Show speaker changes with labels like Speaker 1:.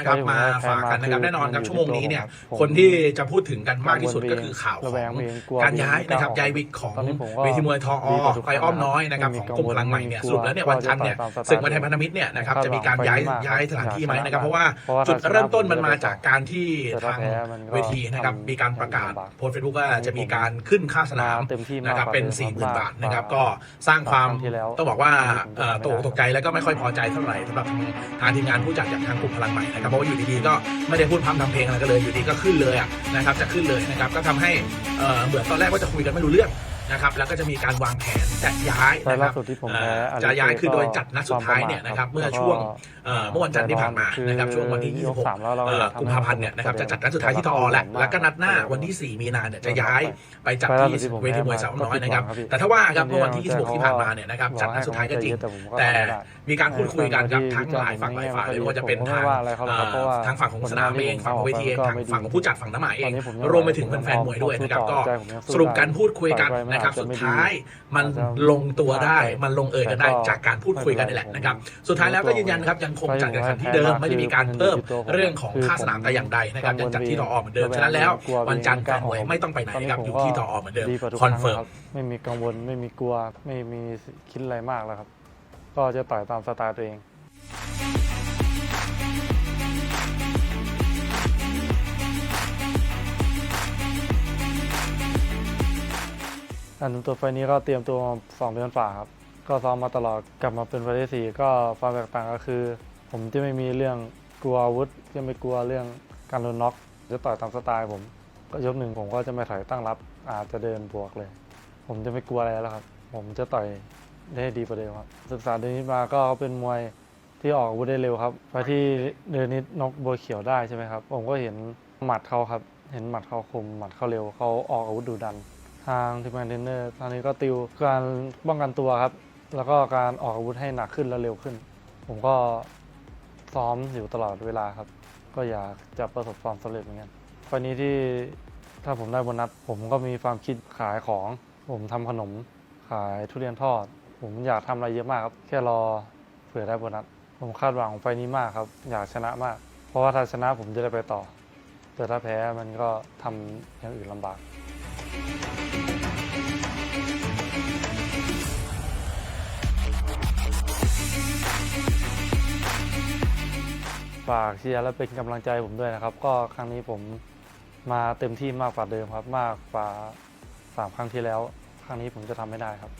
Speaker 1: นะครับมาฝากกันนะครับแน่นอนครับชั่วโมงนี้เนี่ยคนที่จะพูดถึงกันมากที่สุดก็คือข่าวข
Speaker 2: ระ
Speaker 1: อ
Speaker 2: แวง
Speaker 1: ง
Speaker 2: เองกลัว
Speaker 1: การย้ายนะครับ
Speaker 2: ไม่กล้
Speaker 1: ย้ายวิกของ
Speaker 2: ตอนนี้ผมก็
Speaker 1: เวทีมวยทออ
Speaker 2: ดีกว่าทุก
Speaker 1: ไปอ้อมน้อยนะครับของกลุ่มพลังใหม่เนี่ยสรุปแล้วเนี่ยวันจันทร์เนี่ยศึกมวยไทยพันธมิตรเนี่ยนะครับจะมีการย้ายย้ายสถานที่ไหมนะครับเพราะว่าจุดเริ่มต้นมันมาจากการที่ทางเวทีนะครับมีการประกาศโพสเฟซบุ๊กว่าจะมีการขึ้นค่าสนาม
Speaker 2: เต็มที่มาก
Speaker 1: นะครับเป็น
Speaker 2: กว่า
Speaker 1: 4ี่หมื่น
Speaker 2: มาก
Speaker 1: บาทนะครับ
Speaker 2: กว่า
Speaker 1: ก็สร้างความ
Speaker 2: ครั้งที่แล้ว
Speaker 1: ต้องบอกว่า
Speaker 2: ที่ผม
Speaker 1: เอ่อ
Speaker 2: จำไม่
Speaker 1: ตก
Speaker 2: ได้
Speaker 1: ตกใจแล้วก็ไม่ค่อยพอใจเท่าไหร่สำหรับทางทางทีมงานผู้จัดจากทางกลุ่มพลังใหม่นะครับเพราะว่าอยู่ดีๆก็ไม่ได้พูดพร่ำทำเพลงอะไรกันเลยอยู่ดีก็ขึ้นเลยอะนะครับจะขึ้นเลยนะครับก็ทำให้เออเหมือนตอนแรกว่าจะคุยกันไม่รู้เรื่อง นะครับแล้วก็จะมีการวางแผนจะย้าย
Speaker 2: ไฟล์
Speaker 1: นะค
Speaker 2: ล่า
Speaker 1: รับ
Speaker 2: สุดที่ผม
Speaker 1: เอ่
Speaker 2: แพ้
Speaker 1: อ
Speaker 2: อ
Speaker 1: จะย้าย
Speaker 2: เล็ก
Speaker 1: คือโดยจัดนัดสุดท้ายเนี่ยนะครับเมื่อช่วงเอ่อเมื่อวันจันทร์ที่ผ่านมานะครับช่วงวันที่ 26
Speaker 2: สามแล้วเรา
Speaker 1: เอ่อกุมภาพันธ์เนี่ยนะครับจะจัดนัดสุดท้ายที่ทอแหละแล้วก็นัดหน้าวันที่ 4 มีนาเนี่ยจะย้ายไปจัดที่เวทีมวยสาวน้อยนะครับแต่ถ้าว่าครับเมื่อวันที่ 26 ที่ผ่านมาเนี่ยนะครับจัดนัดสุดท้ายก็จริง แต่มีการพูดคุยกันครับทั้งหลายฝั่งหลายฝ่ายไม่ว่าจะเป็นทางเอ่อทางฝั่งของสนามเองฝั่งของเวทีเองทางฝั่งของผู้จัดฝั่งน้ำหมายเองรวมไปถึงแฟนๆมวยด้วยนะครับก็สรุปการพูดคุยกันนะครับสุดท้ายมันลงตัวได้มันลงเอยกันได้จากการพูดคุยกันนี่แหละนะครับสุดท้ายแล้วก็ยืนยันครับยังคงจัดการแข่งขันที่เดิมไม่ได้มีการเพิ่มเรื่องของค่าสนามแต่อย่างใดนะครับยังจัดที่ทอเหมือนเดิมฉะนั้นแล้ววันจันทร์แฟนมวยไม่ต้องไปไหนครับอยู่ที่ทอเหมือนเดิม
Speaker 2: ดีกว่าทุก
Speaker 1: คอน
Speaker 2: รั้ง
Speaker 1: เฟิร์ม
Speaker 2: รับไม่มีกังวลไม่มีกลัวไม่มีคิดอะไรมากแล้วครับ ก็จะต่อยตามสไตล์ตัวเอง อันตัวไฟนี้ก็เตรียมตัวมาสองเดือนฝ่าครับ ก็ซ้อมมาตลอดกลับมาเป็นไฟที่สี่ก็ความแตกต่างก็คือ ผมจะไม่มีเรื่องกลัวอาวุธจะไม่กลัวเรื่องการโดนน็อกจะต่อยตามสไตล์ผม ก็ยกหนึ่งผมก็จะไม่ถอยตั้งรับ อาจจะเดินบวกเลย ผมจะไม่กลัวอะไรแล้วครับ ผมจะต่อยได้ดีกว่าเดิมครับ ศึกษาเดนิสมาก็เขาเป็นมวยที่ออกอาวุธได้เร็วครับไปที่เดนิสนกโบวเขียวได้ใช่ไหมครับ ผมก็เห็นหมัดเขาครับ เห็นหมัดเขาคมหมัดเขาเร็วเขาออกอาวุธดุดัน ทางทีมงานเทรนเนอร์ทางนี้ก็ติวการป้องกันตัวครับ แล้วก็การออกอาวุธให้หนักขึ้นและเร็วขึ้น ผมก็ซ้อมอยู่ตลอดเวลาครับ ก็อยากจะประสบความสำเร็จเหมือนกันไฟล์นี้ที่ถ้าผมได้โบนัสผมก็มีความคิดขายของ ผมทำขนมขายทุเรียนทอด ผมอยากทำอะไรเยอะมากครับ แค่รอเผื่อได้โบนัสผมคาดหวังไฟนี้มากครับ อยากชนะมาก เพราะว่าถ้าชนะผมจะได้ไปต่อ แต่ถ้าแพ้มันก็ทำอย่างอื่นลำบาก ฝากเชียร์และเป็นกำลังใจผมด้วยนะครับ ก็ครั้งนี้ผมมาเต็มที่มากกว่าเดิมครับ มากกว่าสามครั้งที่แล้ว ครั้งนี้ผมจะทำไม่ได้ครับ